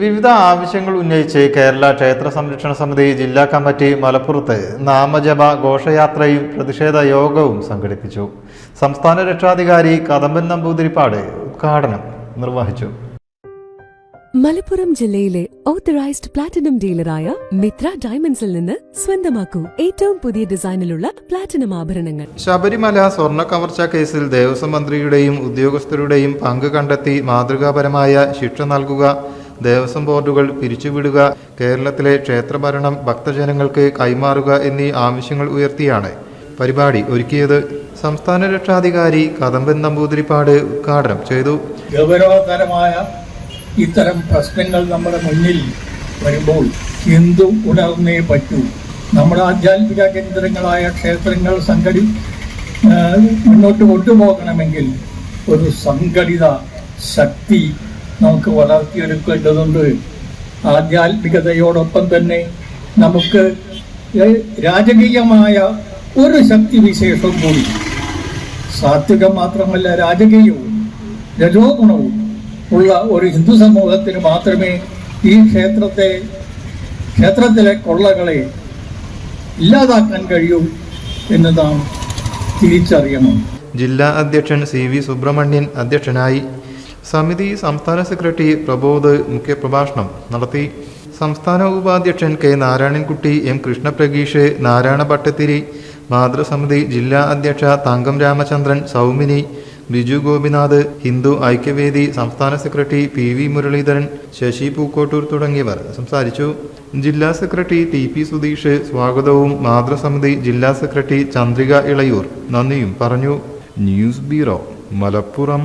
വിവിധ ആവശ്യങ്ങൾ ഉന്നയിച്ച് കേരള ക്ഷേത്ര സംരക്ഷണ സമിതി ജില്ലാ കമ്മിറ്റി മലപ്പുറത്ത് നാമജപ ഘോഷയാത്രയും പ്രതിഷേധ യോഗവും സംഘടിപ്പിച്ചു. സംസ്ഥാന രക്ഷാധികാരി കദമ്പൻ നമ്പൂതിരിപ്പാട് ഉദ്ഘാടനം നിർവഹിച്ചു. മലപ്പുറം ജില്ലയിലെ ഓത്തറൈസ്ഡ് പ്ലാറ്റിനം ഡീലറായ മിത്ര ഡയമണ്ട്സിൽ നിന്ന് സ്വന്തമാക്കൂ ഏറ്റവും പുതിയ ഡിസൈനിലുള്ള പ്ലാറ്റിനം ആഭരണങ്ങൾ. ശബരിമല സ്വർണ കവർച്ച കേസിൽ ദേവസ്വം മന്ത്രിയുടെയും ഉദ്യോഗസ്ഥരുടെയും പങ്ക് കണ്ടെത്തി മാതൃകാപരമായ ശിക്ഷ നൽകുക. ദേവസ്വം ബോർഡുകൾ പിരിച്ചുവിടുക കേരളത്തിലെ ക്ഷേത്രഭരണം ഭക്തജനങ്ങൾക്ക് കൈമാറുക എന്നീ ആവശ്യങ്ങൾ ഉയർത്തിയാണ് പരിപാടി ഒരുക്കിയത്. സംസ്ഥാന രക്ഷാധികാരി കദംബൻ നമ്പൂതിരിപ്പാട് ഉദ്ഘാടനം ചെയ്തു. ഗൗരവകരമായ ഇത്തരം പ്രശ്നങ്ങൾ നമ്മുടെ മുന്നിൽ വരുമ്പോൾ ഹിന്ദു ഉണർന്നേ പറ്റൂ. നമ്മുടെ ആധ്യാത്മിക കേന്ദ്രങ്ങളായ ക്ഷേത്രങ്ങൾ സംഘടി മുന്നോട്ട് കൊണ്ടുപോകണമെങ്കിൽ ഒരു സംഘടിത ശക്തി നമുക്ക് വളർത്തിയെടുക്കേണ്ടതുണ്ട്. ആധ്യാത്മികതയോടൊപ്പം തന്നെ നമുക്ക് രാജകീയമായ ഒരു ശക്തി വിശേഷം കൂടി. സാത്വികം മാത്രമല്ല രാജകീയവും രജോ ഗുണവും ഉള്ള ഒരു ഹിന്ദു സമൂഹത്തിന് മാത്രമേ ഈ ക്ഷേത്രത്തെ ക്ഷേത്രത്തിലെ കൊള്ളകളെ ഇല്ലാതാക്കാൻ കഴിയൂ എന്ന് നാം തിരിച്ചറിയണം. ജില്ലാ അധ്യക്ഷൻ സി വി സുബ്രഹ്മണ്യൻ അധ്യക്ഷനായി സമിതി സംസ്ഥാന സെക്രട്ടറി പ്രബോധ് മുഖ്യപ്രഭാഷണം നടത്തി. സംസ്ഥാന ഉപാധ്യക്ഷൻ കെ നാരായണൻകുട്ടി എം കൃഷ്ണപ്രഗീഷ് നാരായണ ഭട്ടത്തിരി മാതൃസമിതി ജില്ലാ അധ്യക്ഷ തങ്കം രാമചന്ദ്രൻ സൗമിനി ബിജു ഗോപിനാഥ് ഹിന്ദു ഐക്യവേദി സംസ്ഥാന secretary P V Muraleedharan Sasi Pookkottur തുടങ്ങിയവർ സംസാരിച്ചു. ജില്ലാ സെക്രട്ടറി ടി പി സുധീഷ് സ്വാഗതവും മാതൃസമിതി ജില്ലാ സെക്രട്ടറി ചന്ദ്രിക ഇളയൂർ നന്ദിയും പറഞ്ഞു. News bureau Malappuram.